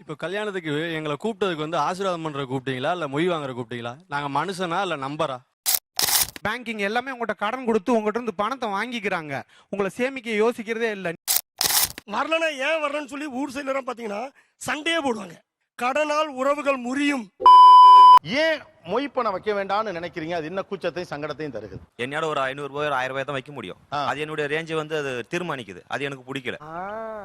இப்போ கல்யாணத்துக்கு எங்களை கூப்பிட்டதுக்கு வந்து ஆசீர்வாதம் பண்ற கூப்பிட்டீங்களா? இல்ல மொய் வாங்குற கூப்பிட்டீங்களா? நாங்க மனுஷனா இல்ல நம்பரா? பேங்கிங் எல்லாமே உங்கள்கிட்ட கடன் கொடுத்து உங்கள்கிட்ட இருந்து பணத்தை வாங்கிக்கிறாங்க. உங்களை சேமிக்க யோசிக்கிறதே இல்லை. வரலனா ஏன் வரலன்னு சொல்லி ஊர் சைடுலாம் பாத்தீங்கன்னா சண்டையே போடுவாங்க. கடனால் உறவுகள் முறியும். ஏன் மொய் பணம் வைக்க வேண்டாம்னு நினைக்கிறீங்க? அது என்ன கூச்சத்தையும் சங்கடத்தையும் தருகுது. என்னோட ஒரு ஐநூறு ரூபாய் ஒரு ஆயிரம் ரூபாய் தான் வைக்க முடியும். அது என்னுடைய ரேஞ்சை வந்து அது தீர்மானிக்குது. அது எனக்கு பிடிக்கல.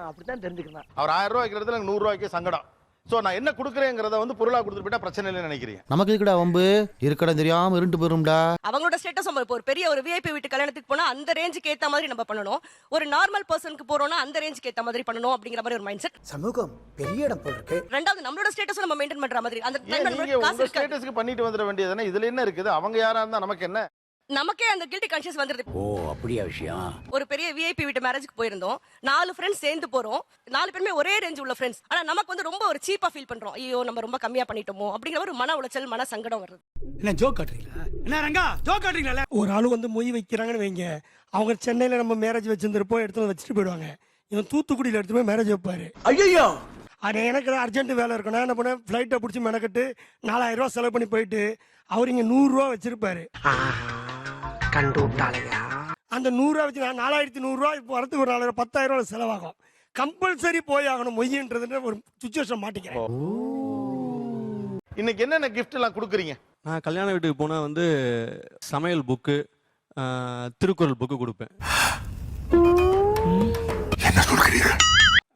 அப்படித்தான் தெரிஞ்சுக்கணும் அவர் ஆயிரம் ரூபாய் வைக்கிறதுல எனக்கு நூறு ரூபாய்க்கு சங்கடம். சோ நான் என்ன கொடுக்குறேங்கிறத வந்து பொருளா கொடுத்துட்டு போயிட்டா பிரச்சனை இல்லைன்னு நினைக்கிறீங்க. நமக்கு இருக்குடா வம்பு? இருக்கடம் தெரியாம இருண்டு போயிரும்டா. அவங்களோட ஸ்டேட்டஸ் நம்ம இப்போ ஒரு பெரிய ஒரு விஐபி வீட்டு கல்யாணத்துக்கு போனா அந்த ரேஞ்சுக்கு ஏத்த மாதிரி நம்ம பண்ணணும். ஒரு நார்மல் பர்சனுக்கு போறோம்னா அந்த ரேஞ்சுக்கு ஏத்த மாதிரி பண்ணணும் அப்படிங்கிற மாதிரி ஒரு மைண்ட் செட் சமூகம் பெரிய இடம் போல் இருக்கு ரெண்டாவது நம்மளோட ஸ்டேட்டஸ் நம்ம மெயின்டைன் பண்ற மாதிரி. அந்த ஏன் time ல நீங்க காசு உங்க இருக்காது. ஸ்டேட்டஸ்க்கு பண்ணிட்டு வந்துட வேண்டியதுதானே இதுல என்ன இருக்குது? அவங்க யாரா இருந்தா நமக்கு என்ன? நமக்கே அந்த கில்ட்டி கான்ஷியஸ் வந்துருது. ஓ அப்படியா விஷயம்? ஒரு பெரிய விஐபி வீட்டு மேரேஜ்க்கு போயிருந்தோம். நாலு ஃப்ரெண்ட்ஸ் சேர்ந்து போறோம். நாலு பேருமே ஒரே ரேஞ்ச் உள்ள ஃப்ரெண்ட்ஸ் ஆனா நமக்கு வந்து ரொம்ப ஒரு சீப்பா ஃபீல் பண்றோம். ஐயோ நம்ம ரொம்ப கம்மியா பண்ணிட்டோமோ அப்படிங்கிற ஒரு மன உளைச்சல் மன சங்கடம் வருது. என்ன ஜோக் காட்டுறீங்களா? என்ன ரங்கா ஜோக் காட்டுறீங்களா ஒரு ஆளு வந்து மொய் வைக்கிறாங்கன்னு வைங்க. அவங்க சென்னையில நம்ம மேரேஜ் வச்சிருந்திருப்போம் எடுத்து வந்து வச்சுட்டு போயிடுவாங்க. இவன் தூத்துக்குடியில எடுத்து போய் மேரேஜ் வைப்பாரு. ஐயோ அது எனக்கு அர்ஜென்ட் வேலை இருக்கும் நான் என்ன பண்ணேன்? ஃப்ளைட்டை பிடிச்சி மெனக்கட்டு நாலாயிரம் ரூபா செலவு பண்ணி போயிட்டு அவர் இங்க நூறு ரூபா வச்சிருப்பாரு. கண்டு விட்டாளையா அந்த நூறு ரூபா வச்சு நான் நாலாயிரத்தி நூறு ரூபா இப்போ வரதுக்கு ஒரு நாலாயிரம் பத்தாயிரம் ரூபா செலவாகும். கம்பல்சரி போய் ஆகணும் மொய்யன்றது ஒரு சுச்சுவேஷன் மாட்டிக்கிறேன். இன்னைக்கு என்னென்ன gift எல்லாம் கொடுக்குறீங்க? நான் கல்யாண வீட்டுக்கு போனா வந்து சமையல் புக்கு திருக்குறள் புக்கு கொடுப்பேன்.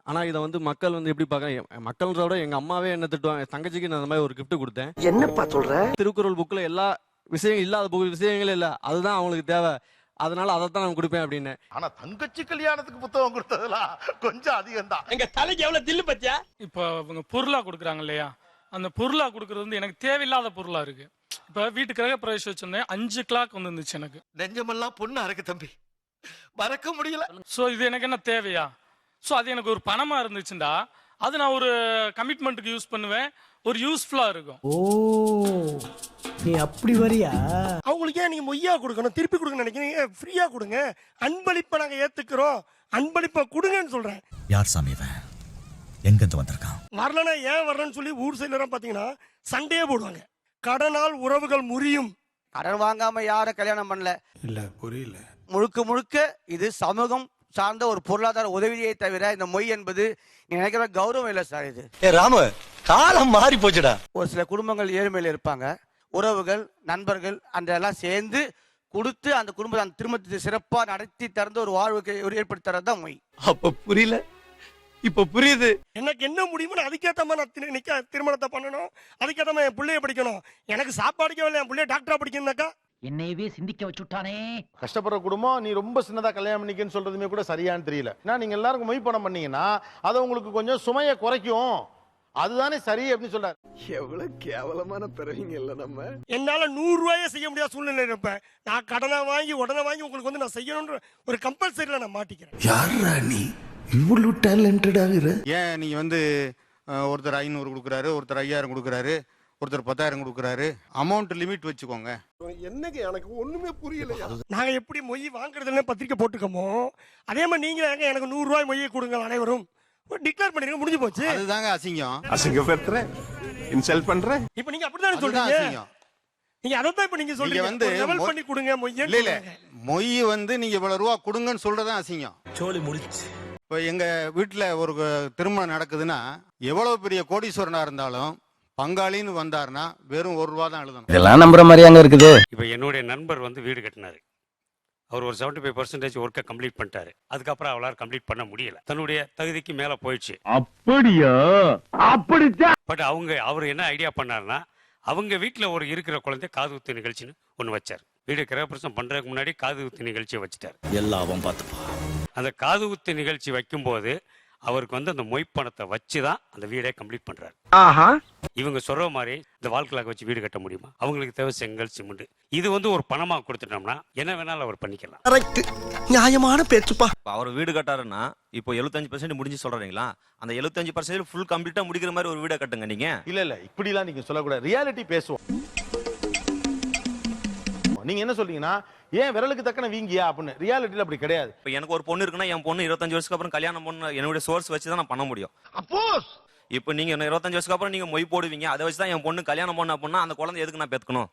ஆனா இதை வந்து மக்கள் வந்து எப்படி பார்க்க மக்கள்ன்றத விட எங்க அம்மாவே என்ன திட்டுவாங்க? தங்கச்சிக்கு நான் அந்த மாதிரி ஒரு gift கொடுத்தேன். என்னப்பா சொல்ற? திருக்குறள் புக்ல எல்லா விஷயம் இல்லாத புக் விஷயங்களே இல்ல. அதுதான் அவங்களுக்கு தேவை. அதனால அதை தான் நான் கொடுப்பேன் அப்படின்னு. ஆனா தங்கச்சி கல்யாணத்துக்கு புத்தகம் கொடுத்ததுலாம் கொஞ்சம் அதிகம் தான் எங்க தலைக்கு எவ்வளவு தில்லு பத்தியா? இப்போ அவங்க பொருளா கொடுக்குறாங்க இல்லையா? அந்த பொருளா கொடுக்கறது வந்து எனக்கு தேவையில்லாத பொருளா இருக்கு. இப்ப வீட்டு கிரக பிரவேசம் வச்சிருந்தேன். அஞ்சு கிளாக் வந்து இருந்துச்சு எனக்கு. நெஞ்சமெல்லாம் பொண்ணா இருக்கு தம்பி. மறக்க முடியல. சோ இது எனக்கு என்ன தேவையா? சோ அது எனக்கு ஒரு பணமா இருந்துச்சுண்டா? அது நான் ஒரு கமிட்மெண்ட்டுக்கு யூஸ் பண்ணுவேன். ஒரு யூஸ்ஃபுல்லா இருக்கும். ஓ நீ அப்படி வரியா? அவங்களுக்கு ஏன் நீங்க மொய்யா கொடுக்கணும்? திருப்பி கொடுக்க நினைக்கிறீங்க. ஃப்ரீயா கொடுங்க? அன்பளிப்பை நாங்க ஏத்துக்கிறோம். அன்பளிப்பை கொடுங்கன்னு சொல்றேன். யார் சாமி இவன்? எங்கிருந்து வந்திருக்கான்? வரலனா ஏன் வரலன்னு சொல்லி ஊர் சைடுலாம் பாத்தீங்கன்னா சண்டையே போடுவாங்க. கடனால் உறவுகள் முறியும். கடன் வாங்காம யாரும் கல்யாணம் பண்ணல? இல்ல புரியல. முழுக்க முழுக்க இது சமூகம் சார்ந்த ஒரு பொருளாதார உதவியை தவிர இந்த மொய் என்பது நீ நினைக்கிற கௌரவம் இல்லை சார் இது. ஏ ராமு காலம் மாறி போச்சுடா. ஒரு சில குடும்பங்கள் ஏழ்மையில் இருப்பாங்க. உறவுகள் நண்பர்கள் அந்த எல்லாம் சேர்ந்து கொடுத்து அந்த குடும்பத்தை அந்த திருமணத்தை சிறப்பா நடத்தி திறந்து ஒரு வாழ்வுக்கு ஒரு ஏற்படுத்தி தரது தான் மொய். அப்ப புரியல. இப்ப புரியுது. எனக்கு என்ன முடியுமோ நான் அதுக்கேற்ற மாதிரி நான் திரு- நிக்க திருமணத்தை பண்ணணும். அதுக்கேற்ற மாதிரி என் பிள்ளைய படிக்கணும். எனக்கு சாப்பாடுக்கே இல்லை என் பிள்ளைய டாக்டரா படிக்கணும்னாக்கா என்னையவே சிந்திக்க வச்சுட்டானே. கஷ்டப்படுற குடும்பம் நீ ரொம்ப சின்னதா கல்யாணம் பண்ணிக்கன்னு சொல்றதுமே கூட சரியான்னு தெரியல. ஏன்னா நீங்க எல்லாருக்கும் மொய் பணம் பண்ணீங்கன்னா அது உங்களுக்கு கொஞ்சம் சுமையை குறைக்கும். அதுதானே சரி அப்படின்னு சொல்றாரு. எவ்வளவு கேவலமான பிறவிங்க இல்ல நம்ம. என்னால நூறு ரூபாயே செய்ய முடியாத சூழ்நிலை இருப்பேன். நான் கடனை வாங்கி உடனே வாங்கி உங்களுக்கு வந்து நான் செய்யணும்ன்ற ஒரு கம்பல்சரியில நான் மாட்டிக்கிறேன். யாரா நீ? இவ்வளவு டேலண்டட் ஆகுற ஏன் நீங்க வந்து ஒருத்தர் ஐநூறு கொடுக்குறாரு ஒருத்தர் ஐயாயிரம் கொடுக்குறாரு. ஒருத்தர் பத்தாயிரம் கொடுக்குறாரு. அமௌண்ட் லிமிட் வச்சுக்கோங்க. என்னங்க எனக்கு ஒண்ணுமே புரியலையா? நாங்க எப்படி மொய் வாங்குறதுன்னு பத்திரிக்கை போட்டுக்கோமோ அதே மாதிரி நீங்க எனக்கு நூறு ரூபாய் மொய்யை கொடுங்க அனைவரும். டிக்ளேர் பண்ணிருங்க முடிஞ்சு போச்சு. அதுதாங்க அசிங்கம். அசிங்கப்படுத்துற இன்சல்ட் பண்ற. இப்போ நீங்க அப்படிதானே சொல்றீங்க? அசிங்கம். நீங்க அதைத்தான் இப்ப நீங்க சொல்றீங்க. வந்து லெவல் பண்ணி கொடுங்க மொய்யை இல்ல இல்ல. மொய் வந்து நீங்க இவ்வளவு ரூபா கொடுங்கன்னு சொல்றதுதான் அசிங்கம். சோலி முடிச்சு இப்போ எங்க வீட்டுல ஒரு திருமணம் நடக்குதுன்னா எவ்வளவு பெரிய கோடீஸ்வரனா இருந்தாலும் பங்காளின்னு வந்தாருன்னா வெறும் ஒரு ரூபா தான் எழுதணும். இதெல்லாம் நம்புற மாதிரியாங்க இருக்குது. இப்போ என்னுடைய நண்பர் வந்து வீடு கட்டினாரு. அவர் ஒரு செவன்டி ஃபைவ் பர்சன்டேஜ் ஒர்க்கை கம்ப்ளீட் பண்ணிட்டாரு. அதுக்கப்புறம் அவளால் கம்ப்ளீட் பண்ண முடியல. தன்னுடைய தகுதிக்கு மேலே போயிடுச்சு. அப்படியா? அப்படித்தான். பட் அவங்க அவர் என்ன ஐடியா பண்ணாருன்னா அவங்க வீட்டில் ஒரு இருக்கிற குழந்தை காது குத்து நிகழ்ச்சின்னு ஒன்று வச்சார். வீடு கிரகப்பிரசம் பண்ணுறதுக்கு முன்னாடி காது குத்து நிகழ்ச்சியை வச்சுட்டார். எல்லாம் பார்த்துப்பா அந்த காது குத்து நிகழ்ச்சி வைக்கும்போது அவருக்கு வந்து அந்த மொய்ப்பணத்தை வச்சு தான் அந்த வீடே கம்ப்ளீட் பண்ணுறாரு ஆஹா. இவங்க சொல்ற மாதிரி இந்த வாழ்க்கையாக வச்சு வீடு கட்ட முடியுமா? அவங்களுக்கு தேவை செங்கல் சிமெண்ட். இது வந்து ஒரு பணமாக கொடுத்துட்டோம்னா என்ன வேணாலும் அவர் பண்ணிக்கலாம். கரெக்ட். நியாயமான பேச்சுப்பா. அவர் வீடு கட்டாருன்னா இப்போ எழுபத்தஞ்சு பர்சன்ட் முடிஞ்சு சொல்றீங்களா? அந்த எழுபத்தஞ்சு பர்சன்ட் ஃபுல் கம்ப்ளீட்டா முடிக்கிற மாதிரி ஒரு வீடை கட்டுங்க நீங்க. இல்ல இல்ல இப்படிலாம் நீங்க சொல்லக்கூடாது. ரியாலிட்டி பேசுவோம். நீங்க என்ன சொல்றீங்கன்னா ஏன் விரலுக்கு தக்கன வீங்கியா? அப்படின்னு. ரியாலிட்டியில அப்படி கிடையாது. இப்போ எனக்கு ஒரு பொண்ணு இருக்குன்னா என் பொண்ணு இருபத்தஞ்சு வருஷத்துக்கு அப்புறம் கல்யாணம் பண்ண என்னுடைய சோர்ஸ் வச்சு தான் நான் பண்ண முடியும். அப்போஸ் இப்போ நீங்க இருபத்தஞ்சு வருஷத்துக்கு அப்புறம் நீங்க மொய் போடுவீங்க அதை வச்சு தான் என் பொண்ணு கல்யாணம் பண்ண அப்படின்னா அந்த குழந்தை எதுக்கு நான் பெத்துக்கணும்?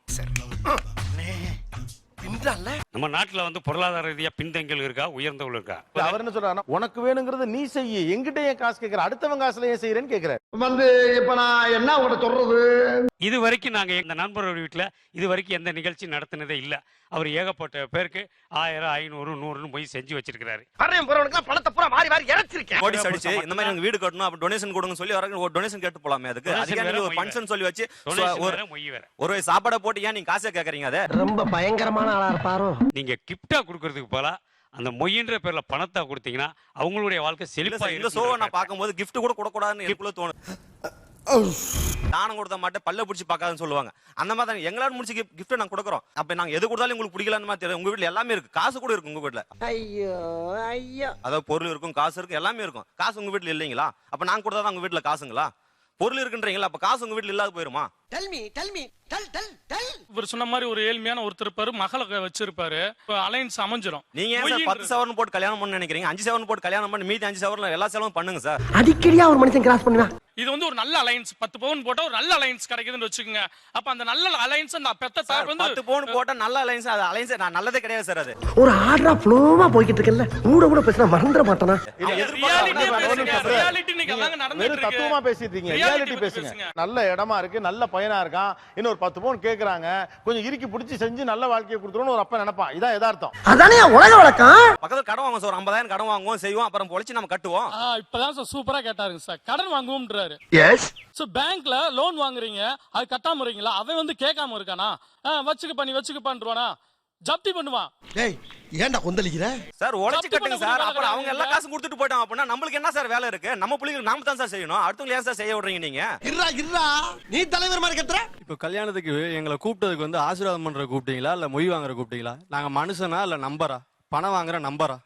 நம்ம நாட்டுல வந்து பொருளாதார ரீதியா பின்தங்கிகள் இருக்கா? உயர்ந்தவர்கள் இருக்கா? அவர் என்ன சொல்றாருன்னா உனக்கு வேணுங்கிறது நீ செய்ய. எங்கிட்ட ஏன் காசு கேட்கற அடுத்தவன் காசுல ஏன் செய்யறேன்னு கேக்குறாரு வந்து இப்ப நான் என்ன உங்கள்ட்ட சொல்றது? இது வரைக்கும் நாங்க எங்க நண்பரோட வீட்டுல இது வரைக்கும் எந்த நிகழ்ச்சி நடத்தினதே இல்ல. அவர் ஏகப்பட்ட பேருக்கு ஆயிரம் ஐநூறு நூறுன்னு போய் செஞ்சு போறவனுக்கு பணத்தை பூரா மாறி மாறி இறைச்சிருக்கேன். நோட்டீஸ் அடிச்சு இந்த மாதிரி எனக்கு வீடு கட்டணும் அப்ப டொனேஷன் கொடுங்க சொல்லி வர ஒரு டொனேஷன் கேட்டு போலாமே அதுக்கு. நீங்க ஒரு ஃபங்க்ஷன் சொல்லி வச்சு ஒரு வேற, மொய் வேற. ஒரு சாப்பாடை போட்டு ஏன் நீங்க காசை கேக்குறீங்க அதை? ரொம்ப பயங்கரமான ஆளா இருப்பாரோ? நீங்க கிஃப்டா கொடுக்கறதுக்கு போல அந்த மொய்ன்ற பேர்ல பணத்தை கொடுத்தீங்கன்னா அவங்களுடைய வாழ்க்கை செழிப்பா இந்த ஷோவை நான் பார்க்கும்போது gift கூட கொடுக்கூடாதுன்னு எனக்குள்ள தோணும் தானம் கொடுத்த மாட்டேன். பல்ல பிடிச்சி பார்க்காதுன்னு சொல்லுவாங்க. அந்த மாதிரி தான். எங்களால முடிச்சு கிஃப்ட் நாங்க கொடுக்குறோம். அப்ப நாங்க எது கொடுத்தாலும் உங்களுக்கு பிடிக்கலன்னு மாதிரி தெரியும். உங்க வீட்ல எல்லாமே இருக்கு. காசு கூட இருக்கு உங்க வீட்ல. ஐயோ ஐயோ. அதாவது பொருள் இருக்கும் காசு இருக்கும் எல்லாமே இருக்கும். காசு உங்க வீட்ல இல்லைங்களா? அப்ப நாங்க கொடுத்தா தான் உங்க வீட்ல காசுங்களா? பொருள் இருக்குன்றீங்களா? அப்ப காசு உங்க வீட்ல இல்லாத போயிருமா? Tell me tell me tell tell tell இவர் சொன்ன மாதிரி ஒரு ஏழ்மையான ஒருத்தர் இருப்பாரு. மகளை வச்சிருப்பாரு. இப்போ அலைன்ஸ் அமைஞ்சிரும். நீங்க பத்து சவரன் போட்டு கல்யாணம் பண்ண நினைக்கிறீங்க? அஞ்சு சவரன் போட்டு கல்யாணம் பண்ணி மீதி அஞ்சு சவரன் எல்லா செலவும் பண்ணுங்க சார். அடிக்கடியா ஒரு மனுஷன் கிராஸ் பண்ணுவேன். இது வந்து ஒரு நல்ல அலைன்ஸ் பத்து பவுன் போட்டா ஒரு நல்ல அலைன்ஸ் கிடைக்குதுன்னு வச்சுக்கோங்க. அப்ப அந்த நல்ல அலைன்ஸ் நான் பெத்த சார் வந்து பத்து பவுன் போட்டா நல்ல அலைன்ஸ் அது அலைன்ஸ் நான் நல்லதே கிடையாது சார் அது. ஒரு ஆர்டரா ஃப்ளோவா போய்கிட்டு இருக்கல கூட கூட பேசினா மறந்துட மாட்டானா. ரியாலிட்டி இன்னைக்கு அதாங்க நடந்துட்டு இருக்கு. தத்துவமா பேசிட்டு இருக்கீங்க. ரியாலிட்டி பேசுங்க. நல்ல இடமா இருக்கு நல்ல பையனா இருக்கான் இன்னொரு பத்து பவுன் கேக்குறாங்க கொஞ்சம் இறுக்கி பிடிச்சி செஞ்சு நல்ல வாழ்க்கையை கொடுத்துருவோம்னு ஒரு அப்பா நினைப்பான். இதான் யதார்த்தம். அதானே உலக வழக்கம்? பக்கத்துல கடன் வாங்குவோம் சார் ஐம்பதாயிரம் கடன் வாங்குவோம் செய்வோம் அப்புறம் பொழைச்சு நம்ம கட்டுவோம். ஆ, இப்பதான் சார் சூப்பரா கேட்டாருங்க சார். கடன் வாங்குவோம்ன்றாரு எஸ் சோ பேங்க்ல லோன் வாங்குறீங்க அது கட்டாம இருக்கீங்களா அவன் வந்து கேட்காம இருக்கானா? ஆ, வச்சுக்கப்பா நீ வச்சுக்கப்பான்றானா ஜப்தி பண்ணுவான். டேய் ஏன்டா கொந்தளிக்கிற? சார் தப்பு கட்டுங்க பண்ண சார். அப்புறம் அவங்க எல்லா. காசு கொடுத்துட்டு போயிட்டாங்க அப்படின்னா நம்மளுக்கு என்ன சார் வேலை இருக்கு? நம்ம பிள்ளைங்களுக்கு நாம தான் சார் செய்யணும். அடுத்தவங்க ஏன் சார் செய்ய விடுறீங்க நீங்க? இருடா இருடா. நீ தலைவர் மாதிரி கத்துற? இப்போ கல்யாணத்துக்கு எங்களை கூப்பிட்டதுக்கு வந்து ஆசீர்வாதம் பண்ற கூப்பிட்டீங்களா? இல்ல மொய் வாங்குற கூப்பிட்டீங்களா? நாங்க மனுஷனா இல்ல நம்பரா? பணம் வாங்குற நம்பரா?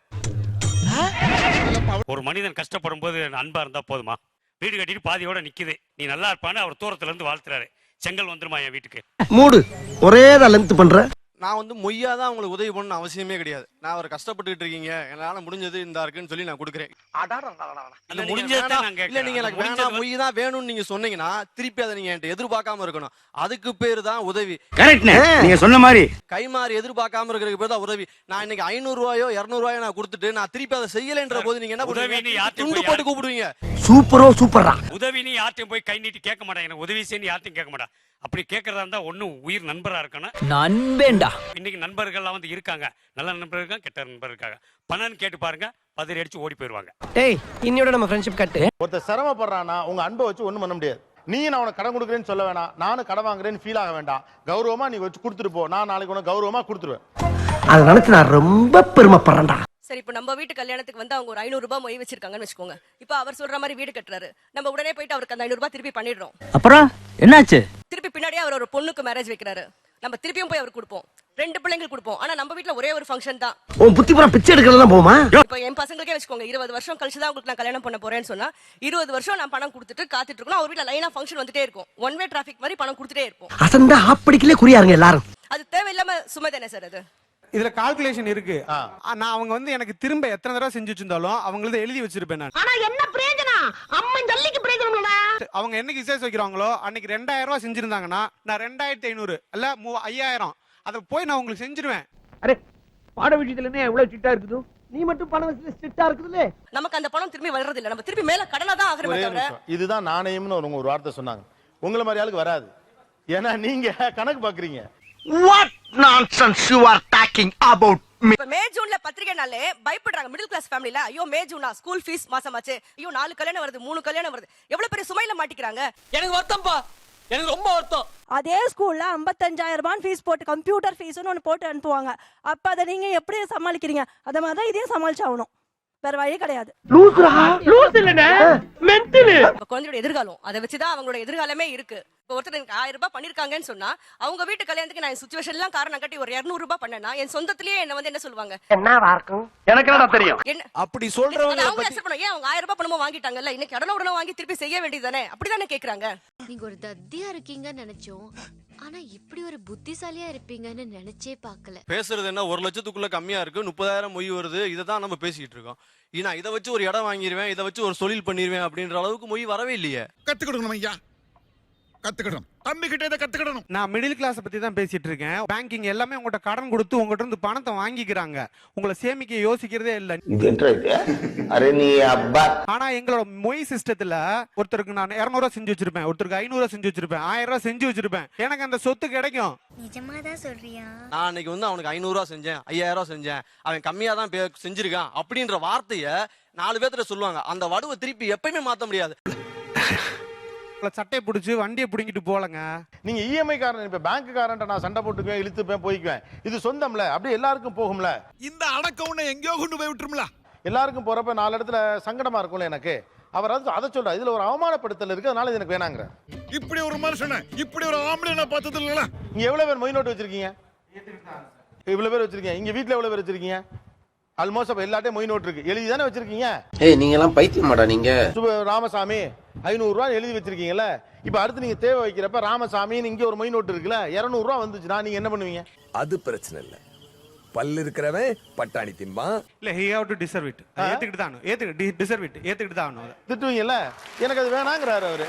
ஒரு மனிதன் கஷ்டப்படும் போது அன்பா இருந்தா போதுமா? வீடு கட்டிட்டு பாதியோட நிக்குது. நீ நல்லா இருப்பான்னு அவர் தூரத்துல இருந்து வாழ்த்துறாரு. செங்கல் வந்துருமா என் வீட்டுக்கு? மூடு. ஒரே தான் லென்த் பண்ற. நான் வந்து மொய்யா தான் உங்களுக்கு உதவி பண்ணணும் அவசியமே கிடையாது. நான் அவர் கஷ்டப்பட்டுட்டு இருக்கீங்க. என்னால முடிஞ்சது இந்த இருக்குன்னு சொல்லி நான் கொடுக்குறேன். அது இல்ல, நீங்க எனக்கு வேணாம் மொய் தான் வேணும்னு நீங்க சொன்னீங்கன்னா திருப்பி அதை நீங்க என்கிட்ட எதிர்பார்க்காம இருக்கணும். அதுக்கு பேரு தான் உதவி. நீங்க சொன்ன மாதிரி. கைமாறி எதிர்பார்க்காம இருக்கிறதுக்கு பேர் தான் உதவி. நான் இன்னைக்கு ஐநூறு ரூபாயோ இருநூறு ரூபாயோ நான் கொடுத்துட்டு நான் திருப்பி அதை செய்யலைன்ற போது நீங்க என்ன பண்ணுவீங்க? துண்டு போய் போட்டு கூப்பிடுவீங்க. சூப்பரோ சூப்பரா உதவின்னு யார்ட்டையும் போய் கை நீட்டி கேட்க மாட்டாங்க. எனக்கு உதவி செய்யு யார்ட்டையும் கேட்க மாட்டேன் அப்படி கேட்கறதா இருந்தா ஒண்ணும் உயிர் நண்பரா இருக்கணும். நண்பேண்டா. இன்னைக்கு நண்பர்கள்லாம் வந்து இருக்காங்க. நல்ல நண்பர் இருக்காங்க கெட்ட நண்பர் இருக்காங்க. பணம்னு கேட்டு பாருங்க பதறி அடிச்சு ஓடி போயிருவாங்க. டேய் இன்னையோட நம்ம ஃப்ரெண்ட்ஷிப் கட்டு. ஒருத்தர் சிரமப்படுறானா உங்க அன்பை வச்சு ஒண்ணும் பண்ண முடியாது. நீ நான் உனக்கு கடன் கொடுக்குறேன்னு சொல்ல வேணாம். நானும் கடன் வாங்குறேன்னு ஃபீல் ஆக வேண்டாம். கௌரவமா நீ வச்சு கொடுத்துட்டு போ. நான் நாளைக்கு உனக்கு கௌரவமா கொடுத்துருவேன். அதை நினைச்சு நான் ரொம்ப பெருமைப்படுறேன்டா. சரி இப்போ நம்ம வீட்டு கல்யாணத்துக்கு வந்து அவங்க ஒரு ஐநூறு ரூபாய் மொய் வச்சிருக்காங்கன்னு வச்சுக்கோங்க. இப்போ அவர் சொல்ற மாதிரி வீடு கட்டுறாரு. நம்ம உடனே போயிட்டு அவருக்கு அந்த ஐநூறு ரூபாய் திருப்பி பண்ணிடுறோம். அப்புறம் என்னாச்சு? திருப்பி பின்னாடியே அவர் ஒரு பொண்ணுக்கு மேரேஜ் வைக்கிறாரு. நம்ம திருப்பியும் போய் அவர் கொடுப்போம். ரெண்டு பிள்ளைங்களுக்கு கொடுப்போம். ஆனா நம்ம வீட்ல ஒரே ஒரு ஃபங்க்ஷன் தான். உன் புத்தி பூரா பிச்சை எடுக்கிறதா போமா இப்போ என் பசங்களுக்கே வச்சுக்கோங்க. இருபது வருஷம் கழிச்சு தான் உங்களுக்கு நான் கல்யாணம் பண்ண போறேன்னு சொன்னா இருபது வருஷம் நான் பணம் கொடுத்துட்டு காத்துட்டு இருக்கணும் அவர் வீட்ல லைனா ஃபங்க்ஷன் வந்துட்டே இருக்கும். ஒன் வே டிராஃபிக் மாதிரி பணம் கொடுத்துட்டே இருப்போம். அசந்தா ஆப்படிக்கலே குறியாருங்க எல்லாரும். அது தேவையில்லாம சுமை தானே சார் அது. இதுல கால்குலேஷன் இருக்கு. ஆ. ஆ, நான் அவங்க வந்து எனக்கு திரும்ப எத்தனை தடவை செஞ்சு வச்சிருந்தாலும் அவங்களது எழுதி வச்சிருப்பேன் நான். ஆனா என்ன பிரயோஜனம் அம்மன் ஜல்லிக்கு பிரயோஜனம் அவங்க என்னைக்கு விசேஷம் வைக்கிறாங்களோ அன்னைக்கு ரெண்டாயிரம் ரூபாய் செஞ்சிருந்தாங்கன்னா நான் ரெண்டாயிரத்தி ஐநூறு இல்ல மூ- ஐயாயிரம். அதை போய் நான் உங்களுக்கு செஞ்சிருவேன். அரே பாட விஷயத்துல என்ன எவ்வளவு ஸ்ட்ரிக்டா இருக்குது? நீ மட்டும் பண விஷயத்துல ஸ்ட்ரிக்டா இருக்குதுல்ல? நமக்கு அந்த பணம் திரும்பி வர்றது இல்ல. நம்ம திருப்பி மேல கடனா தான் ஆகிறோமே தவிர. இதுதான் நாணயம்னு ஒரு ஒரு வார்த்தை சொன்னாங்க. உங்களை மாதிரி ஆளுக்கு வராது. ஏன்னா நீங்க கணக்கு பாக்குறீங்க. What nonsense you are talking about இப்ப மே ஜூன்ல பத்திரிகை நாளே பயப்படுறாங்க மிடில் கிளாஸ் ஃபேமிலில ஐயோ மே ஜூனா ஸ்கூல் ஃபீஸ் மாசமாச்சு. ஐயோ நாலு கல்யாணம் வருது மூணு கல்யாணம் வருது. எவ்வளவு பெரிய சுமையில மாட்டிக்கிறாங்க? எனக்கு வருத்தம்ப்பா எனக்கு ரொம்ப வருத்தம். அதே ஸ்கூல்ல ஐம்பத்தஞ்சாயிரம் ரூபாய் ஃபீஸ் போட்டு கம்ப்யூட்டர் ஃபீஸ்னு ஒன்று போட்டு அனுப்புவாங்க. அப்ப அதை நீங்க எப்படி சமாளிக்கிறீங்க? அத மாதிரி தான் இதையும் சமாளிச்சாகணும். வேற வழி கிடையாது. லூசுரா லூசு இல்லனே மென்டல் இப்ப குழந்தையோட எதிர்காலம். அதை வச்சுதான் அவங்களோட எதிர்காலமே இருக்கு. இப்ப ஒருத்தர் எனக்கு ஆயிரம் ரூபாய் பண்ணிருக்காங்கன்னு சொன்னா அவங்க வீட்டு கல்யாணத்துக்கு நான் சுச்சுவேஷன் எல்லாம் காரணம் கட்டி ஒரு இருநூறு ரூபாய் பண்ணேன்னா என் சொந்தத்திலேயே என்ன வந்து என்ன சொல்லுவாங்க? எனக்கு என்னடா தெரியும்? என்ன? அப்படி சொல்றவங்க அவங்க பத்தி accept பண்ணணும். ஏன் அவங்க ஆயிரம் ரூபாய் பணமும் வாங்கிட்டாங்கல்ல? இன்னைக்கு கடன உடனே வாங்கி திருப்பி செய்ய வேண்டியதுதானே? அப்படிதானே கேக்குறாங்க? நீங்க ஒரு தத்தியா இருக்கீங்கன்னு நினைச்சோம். ஆனா இப்படி ஒரு புத்திசாலியா இருப்பீங்கன்னு நினைச்சே பார்க்கல. பேசுறது என்ன ஒரு லட்சத்துக்குள்ள கம்மியா இருக்கு முப்பதாயிரம் மொய் வருது இதை தான் நம்ம பேசிக்கிட்டு இருக்கோம். ஏன்னா இதை வச்சு ஒரு இடம் வாங்கிடுவேன் இதை வச்சு ஒரு தொழில் பண்ணிடுவேன் அப்படின்ற அளவுக்கு மொய் வரவே இல்லையே. கத்துக்கிடணும் ஐயா. கத்துக்கிடணும். தம்பி கிட்ட இதை கத்துக்கிடணும். நான் மிடில் கிளாஸ் பத்தி தான் பேசிட்டு இருக்கேன் பேங்கிங் எல்லாமே உங்கள்கிட்ட கடன் கொடுத்து உங்ககிட்ட இருந்து பணத்தை வாங்கிக்கிறாங்க. உங்களை சேமிக்க யோசிக்கிறதே இல்ல. ஆனா எங்களோட மொய் சிஸ்டத்துல ஒருத்தருக்கு நான் இருநூறுவா செஞ்சு வச்சிருப்பேன். ஒருத்தருக்கு ஐநூறுவா செஞ்சு வச்சிருப்பேன். ஆயிரம் ரூபாய் செஞ்சு வச்சிருப்பேன். எனக்கு அந்த சொத்து கிடைக்கும். நிஜமாதான் சொல்றியா? நான் அன்னைக்கு வந்து அவனுக்கு ஐநூறு ரூபா செஞ்சேன் ஐயாயிரம் ரூபா செஞ்சேன். அவன் கம்மியா தான் பே- செஞ்சிருக்கான் அப்படின்ற வார்த்தைய நாலு பேர்த்துல சொல்லுவாங்க. அந்த வடுவை திருப்பி எப்பயுமே மாத்த முடியாது. உங்களை சட்டையை பிடிச்சி வண்டியை பிடிங்கிட்டு போலங்க நீங்க இஎம்ஐ காரன் இப்ப பேங்க் காரன்ட்ட நான் சண்டை போட்டுக்குவேன் இழுத்துப்பேன் போய்க்குவேன். இது சொந்தம்ல அப்படியே எல்லாருக்கும் போகும்ல. இந்த அடக்க உன்னை எங்கேயோ கொண்டு போய் விட்டுரும்ல. எல்லாருக்கும் போறப்ப நாலு இடத்துல சங்கடமா இருக்கும்ல எனக்கு. அவர் அது அதை சொல்றாரு இதுல ஒரு அவமானப்படுத்தல் இருக்கு அதனால இது எனக்கு வேணாங்கிற. இப்படி ஒரு மனுஷனை இப்படி ஒரு ஆம்பளை நான் பார்த்தது இல்ல இங்க எவ்வளவு பேர் மொய் நோட்டு வச்சிருக்கீங்க? இவ்வளவு பேர் வச்சிருக்கீங்க? இங்க வீட்ல எவ்வளவு பேர் வச்சிருக்கீங்க? ஆல்மோஸ்ட் அப்ப எல்லாட்டையும் மொய் நோட்டு இருக்கு. எழுதி தானே வச்சிருக்கீங்க? ஏய் நீங்க எல்லாம் பைத்தியமாடா நீங்க. சுப- ராமசாமி ஐநூறு ரூபாய் எழுதி வச்சிருக்கீங்கல்ல? இப்ப அடுத்து நீங்க தேவை வைக்கிறப்ப ராமசாமின்னு இங்க ஒரு மொய் நோட்டு இருக்குல்ல இருநூறு ரூபா வந்துச்சுன்னா நீங்க என்ன பண்ணுவீங்க? அது பிரச்சனை இல்ல. பல்லு இருக்கிறவன் பட்டாணி திம்பான் இல்ல he have to deserve it ஏத்துக்கிட்டு தான் ஆகணும். ஏத்துக்கிட்டு டிசர்வ் இட் ஏத்துக்கிட்டு தான். திட்டுவீங்கல்ல? எனக்கு அது வேணாங்கிறாரு அவரு.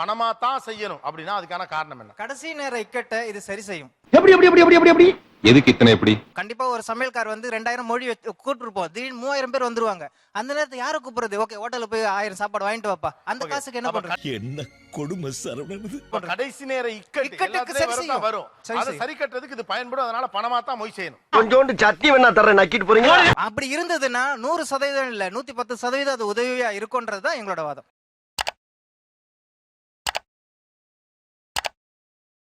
பணமா தான் செய்யணும் அப்படின்னா அதுக்கான காரணம் என்ன? கடைசி நேர இக்கட்டை இது சரி செய்யும். எப்படி எப்படி எப்படி எப்படி எப்படி எதுக்கு இத்தனை எப்படி கண்டிப்பா ஒரு சமையல்கார் வந்து ரெண்டாயிரம் மொழி கூட்டிருப்போம். திடீர்னு மூவாயிரம் பேர் வந்துருவாங்க. அந்த நேரத்துல யாரை கூப்பிடுறது? ஓகே ஹோட்டல்ல போய் ஆயிரம் சாப்பாடு வாங்கிட்டு வாப்பா. அந்த. காசுக்கு என்ன பண்றது? என்ன கொடுமை சரவணது கடைசி நேர இக்கட்டு இக்கட்டுக்கு சரி செய்யும். வரும். சரி அதை. சரி கட்டுறதுக்கு இது பயன்படும். அதனால பணமா தான் மொய் செய்யணும். கொஞ்சோண்டு சட்னி வேணா தரேன் நக்கிட்டு போறீங்க அப்படி இருந்ததுன்னா நூறு சதவீதம் இல்ல நூத்தி பத்து சதவீதம் அது உதவியா இருக்கும்ன்றது தான் எங்களோட வாதம்.